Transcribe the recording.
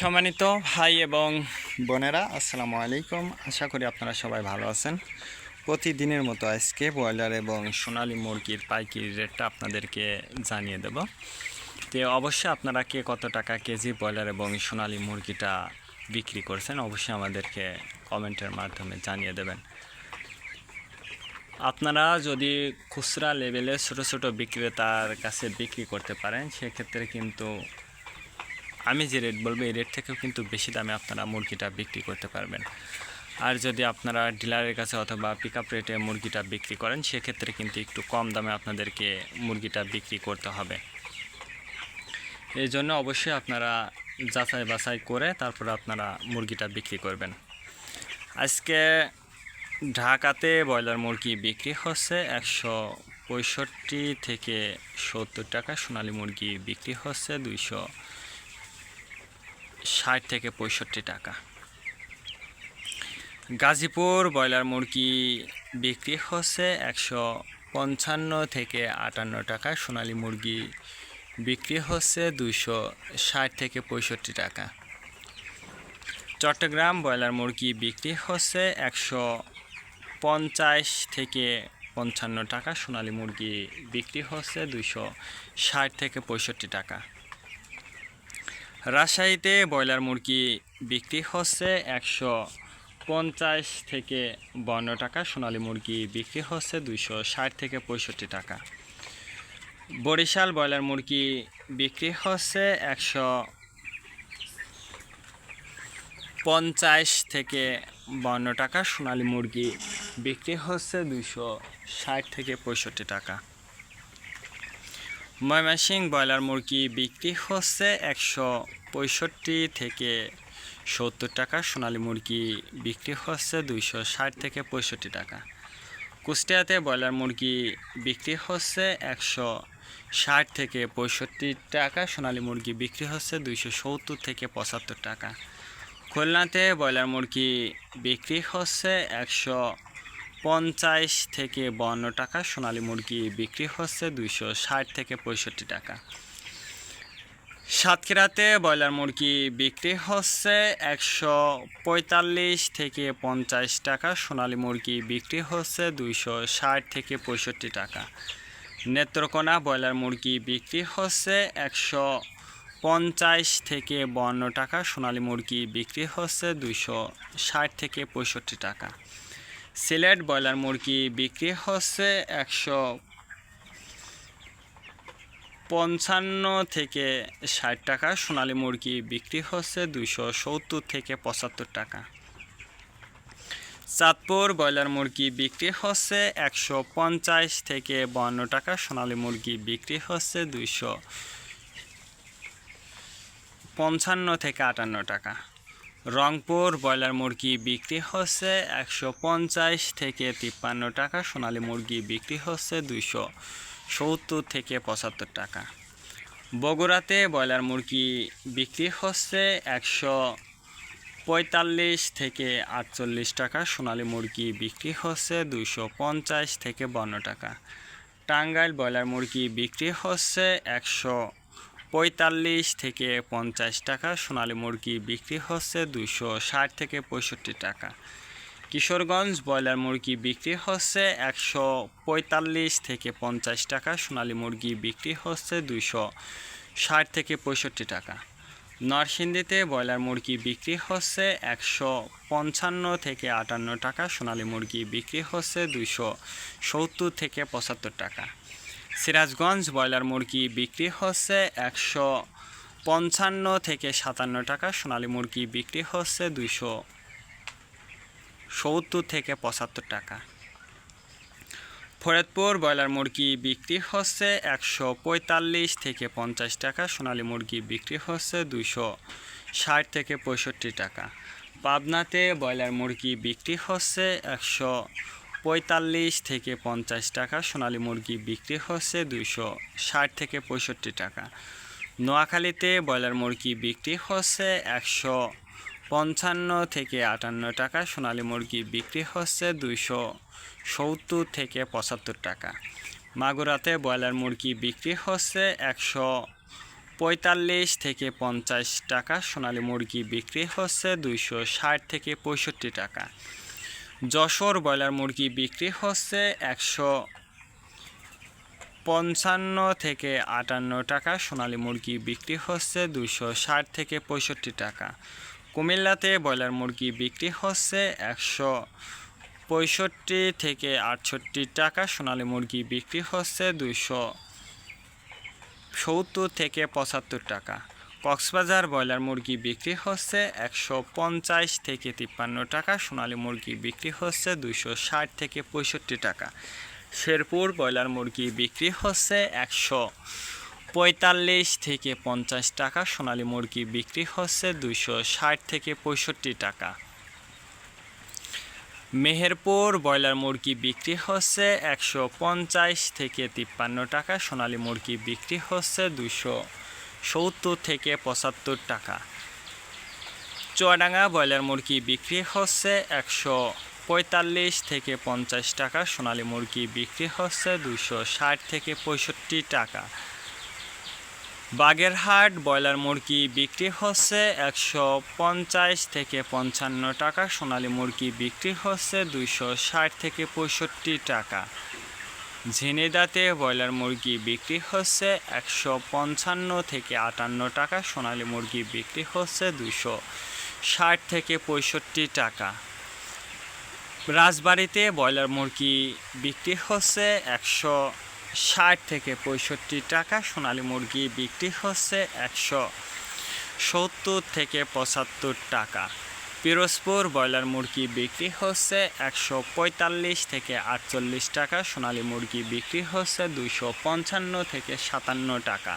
সম্মানিত ভাই এবং বোনেরা, আসসালামু আলাইকুম। আশা করি আপনারা সবাই ভালো আছেন। প্রতিদিনের মতো আজকে ব্রয়লার এবং সোনালী মুরগির পাইকারি রেটটা আপনাদেরকে জানিয়ে দেব। তো অবশ্যই আপনারা কে কত টাকা কেজি ব্রয়লার এবং সোনালী মুরগিটা বিক্রি করছেন, অবশ্যই আমাদেরকে কমেন্টের মাধ্যমে জানিয়ে দেবেন। আপনারা যদি খুচরা লেভেলে ছোট ছোট বিক্রেতার কাছে বিক্রি করতে পারেন, সেক্ষেত্রে কিন্তু আমি যে রেট বলব, এই রেট থেকেও কিন্তু বেশি দামে আপনারা মুরগিটা বিক্রি করতে পারবেন। আর যদি আপনারা ডিলারের কাছে অথবা পিক আপ রেটে মুরগিটা বিক্রি করেন, সেক্ষেত্রে কিন্তু একটু কম দামে আপনাদেরকে মুরগিটা বিক্রি করতে হবে। এই জন্য অবশ্যই আপনারা যাচাই বাছাই করে তারপর আপনারা মুরগিটা বিক্রি করবেন। আজকে ঢাকাতে ব্রয়লার মুরগি বিক্রি হচ্ছে একশো পঁয়ষট্টি থেকে সত্তর টাকা, সোনালী মুরগি বিক্রি হচ্ছে দুইশো ষাট থেকে পঁয়ষট্টি টাকা। গাজীপুর ব্রয়লার মুরগি বিক্রি হচ্ছে একশো পঞ্চান্ন থেকে আটান্ন টাকা, সোনালী মুরগি বিক্রি হচ্ছে দুইশো ষাট থেকে পঁয়ষট্টি টাকা। চট্টগ্রাম ব্রয়লার মুরগি বিক্রি হচ্ছে একশো পঞ্চাশ থেকে পঞ্চান্ন টাকা, সোনালী মুরগি বিক্রি হচ্ছে দুইশো ষাট থেকে পঁয়ষট্টি টাকা। রাজশাহীতে ব্রয়লার মুরগি বিক্রি হচ্ছে একশো পঞ্চাশ থেকে বান্ন টাকা, সোনালী মুরগি বিক্রি হচ্ছে দুইশো ষাট থেকে পঁয়ষট্টি টাকা। বরিশাল ব্রয়লার মুরগি বিক্রি হচ্ছে একশো পঞ্চাশ থেকে বান্ন টাকা, সোনালী মুরগি বিক্রি হচ্ছে দুইশো ষাট থেকে পঁয়ষট্টি টাকা। ময়মনসিং ব্রয়লার মুরগি বিক্রি হচ্ছে একশো পঁয়ষট্টি থেকে সত্তর টাকা। সোনালী মুরগি বিক্রি হচ্ছে দুইশো ষাট থেকে পঁয়ষট্টি টাকা। কুষ্টিয়াতে ব্রয়লার মুরগি বিক্রি হচ্ছে একশো ষাট থেকে পঁয়ষট্টি টাকা। সোনালী মুরগি বিক্রি হচ্ছে দুইশো সত্তর থেকে পঁচাত্তর টাকা। খুলনাতে ব্রয়লার মুরগি বিক্রি হচ্ছে একশো পঞ্চাশ থেকে বান্ন টাকা, সোনালী মুরগি বিক্রি হচ্ছে দুইশো ষাট থেকে পঁয়ষট্টি টাকা। সাতক্ষীরাতে ব্রয়লার মুরগি বিক্রি হচ্ছে একশো পঁয়তাল্লিশ থেকে পঞ্চাশ টাকা, সোনালী মুরগি বিক্রি হচ্ছে দুইশো ষাট থেকে পঁয়ষট্টি টাকা। নেত্রকোনা ব্রয়লার মুরগি বিক্রি হচ্ছে একশো পঞ্চাশ থেকে বান্ন টাকা, সোনালী মুরগি বিক্রি হচ্ছে দুইশো ষাট থেকে পঁয়ষট্টি টাকা। সিলেট ব্রয়লার মুরগি বিক্রি হচ্ছে একশো পঞ্চান্ন থেকে ষাট টাকা। সোনালী মুরগি বিক্রি হচ্ছে দুইশো সত্তর থেকে পঁচাত্তর টাকা। চাঁদপুর ব্রয়লার মুরগি বিক্রি হচ্ছে একশো পঞ্চাশ থেকে বান্ন টাকা। সোনালী মুরগি বিক্রি হচ্ছে দুইশো পঞ্চান্ন থেকে আটান্ন টাকা। রংপুর ব্রয়লার মুরগি বিক্রি হচ্ছে একশো পঞ্চাশ থেকে তিপ্পান্ন টাকা, সোনালী মুরগি বিক্রি হচ্ছে দুইশো সত্তর থেকে পঁচাত্তর টাকা। বগুড়াতে ব্রয়লার মুরগি বিক্রি হচ্ছে একশো পঁয়তাল্লিশ থেকে আটচল্লিশ টাকা, সোনালী মুরগি বিক্রি হচ্ছে দুইশো পঞ্চাশ থেকে বান্ন টাকা। টাঙ্গাইল ব্রয়লার মুরগি বিক্রি হচ্ছে একশো পঁয়তাল্লিশ থেকে পঞ্চাশ টাকা, সোনালী মুরগি বিক্রি হচ্ছে দুইশো ষাট থেকে পঁয়ষট্টি টাকা। কিশোরগঞ্জ ব্রয়লার মুরগি বিক্রি হচ্ছে একশো পঁয়তাল্লিশ থেকে পঞ্চাশ টাকা, সোনালী মুরগি বিক্রি হচ্ছে দুইশো ষাট থেকে পঁয়ষট্টি টাকা। নরসিংদীতে ব্রয়লার মুরগি বিক্রি হচ্ছে একশো পঞ্চান্ন থেকে আটান্ন টাকা, সোনালী মুরগি বিক্রি হচ্ছে দুইশো সত্তর থেকে পঁচাত্তর টাকা। সিরাজগঞ্জ ব্রয়লার মুরগি বিক্রি হচ্ছে একশো পঞ্চান্ন থেকে সাতান্ন টাকা, সোনালী মুরগি বিক্রি হচ্ছে দুইশো সত্তর থেকে পঁচাত্তর টাকা। ফরিদপুর ব্রয়লার মুরগি বিক্রি হচ্ছে একশো পঁয়তাল্লিশ থেকে পঞ্চাশ টাকা, সোনালী মুরগি বিক্রি হচ্ছে দুইশো ষাট থেকে পঁয়ষট্টি টাকা। পাবনাতে ব্রয়লার মুরগি বিক্রি হচ্ছে একশো পঁয়তাল্লিশ থেকে পঞ্চাশ টাকা, সোনালী মুরগি বিক্রি হচ্ছে দুইশো ষাট থেকে পঁয়ষট্টি টাকা। নোয়াখালীতে ব্রয়লার মুরগি বিক্রি হচ্ছে একশো পঞ্চান্ন থেকে আটান্ন টাকা, সোনালী মুরগি বিক্রি হচ্ছে দুইশো সত্তর থেকে পঁচাত্তর টাকা। মাগুরাতে ব্রয়লার মুরগি বিক্রি হচ্ছে একশো পঁয়তাল্লিশ থেকে পঞ্চাশ টাকা, সোনালী মুরগি বিক্রি হচ্ছে দুইশো ষাট থেকে পঁয়ষট্টি টাকা। যশোর ব্রয়লার মুরগি বিক্রি হচ্ছে একশো পঞ্চান্ন থেকে আটান্ন টাকা, সোনালী মুরগি বিক্রি হচ্ছে দুশো ষাট থেকে পঁয়ষট্টি টাকা। কুমিল্লাতে ব্রয়লার মুরগি বিক্রি হচ্ছে একশো পঁয়ষট্টি থেকে আটষট্টি টাকা, সোনালী মুরগি বিক্রি হচ্ছে দুশো সত্তর থেকে পঁচাত্তর টাকা। কক্সবাজার ব্রয়লার মুরগি বিক্রি হচ্ছে একশো পঞ্চাশ থেকে তিপ্পান্ন টাকা, সোনালী মুরগি বিক্রি হচ্ছে দুইশো ষাট থেকে পঁয়ষট্টি টাকা। শেরপুর ব্রয়লার মুরগি বিক্রি হচ্ছে একশো পঁয়তাল্লিশ থেকে পঞ্চাশ টাকা, সোনালী মুরগি বিক্রি হচ্ছে দুইশো ষাট থেকে পঁয়ষট্টি টাকা। মেহেরপুর ব্রয়লার মুরগি বিক্রি হচ্ছে একশো পঞ্চাশ থেকে তিপ্পান্ন টাকা, সোনালী মুরগি বিক্রি হচ্ছে দুশো সত্তর থেকে পঁচাত্তর টাকা। চুয়াডাঙ্গা ব্রয়লার মুরগি বিক্রি হচ্ছে একশো পঁয়তাল্লিশ থেকে পঞ্চাশ টাকা, সোনালী মুরগি বিক্রি হচ্ছে দুশো ষাট থেকে পঁয়ষট্টি টাকা। বাগেরহাট ব্রয়লার মুরগি বিক্রি হচ্ছে একশো পঞ্চাশ থেকে পঞ্চান্ন টাকা, সোনালী মুরগি বিক্রি হচ্ছে দুইশো ষাট থেকে পঁয়ষট্টি টাকা। ঝিনেদাতে ব্রয়লার মুরগি বিক্রি হচ্ছে একশো পঞ্চান্ন থেকে আটান্ন টাকা, সোনালী মুরগি বিক্রি হচ্ছে দুশো ষাট থেকে পঁয়ষট্টি টাকা। রাজবাড়িতে ব্রয়লার মুরগি বিক্রি হচ্ছে একশো ষাট থেকে পঁয়ষট্টি টাকা, সোনালী মুরগি বিক্রি হচ্ছে একশো সত্তর থেকে পঁচাত্তর টাকা। পিরোজপুর ব্রয়লার মুরগি বিক্রি হচ্ছে একশো পঁয়তাল্লিশ থেকে আটচল্লিশ টাকা, সোনালী মুরগি বিক্রি হচ্ছে দুইশো পঞ্চান্ন থেকে সাতান্ন টাকা।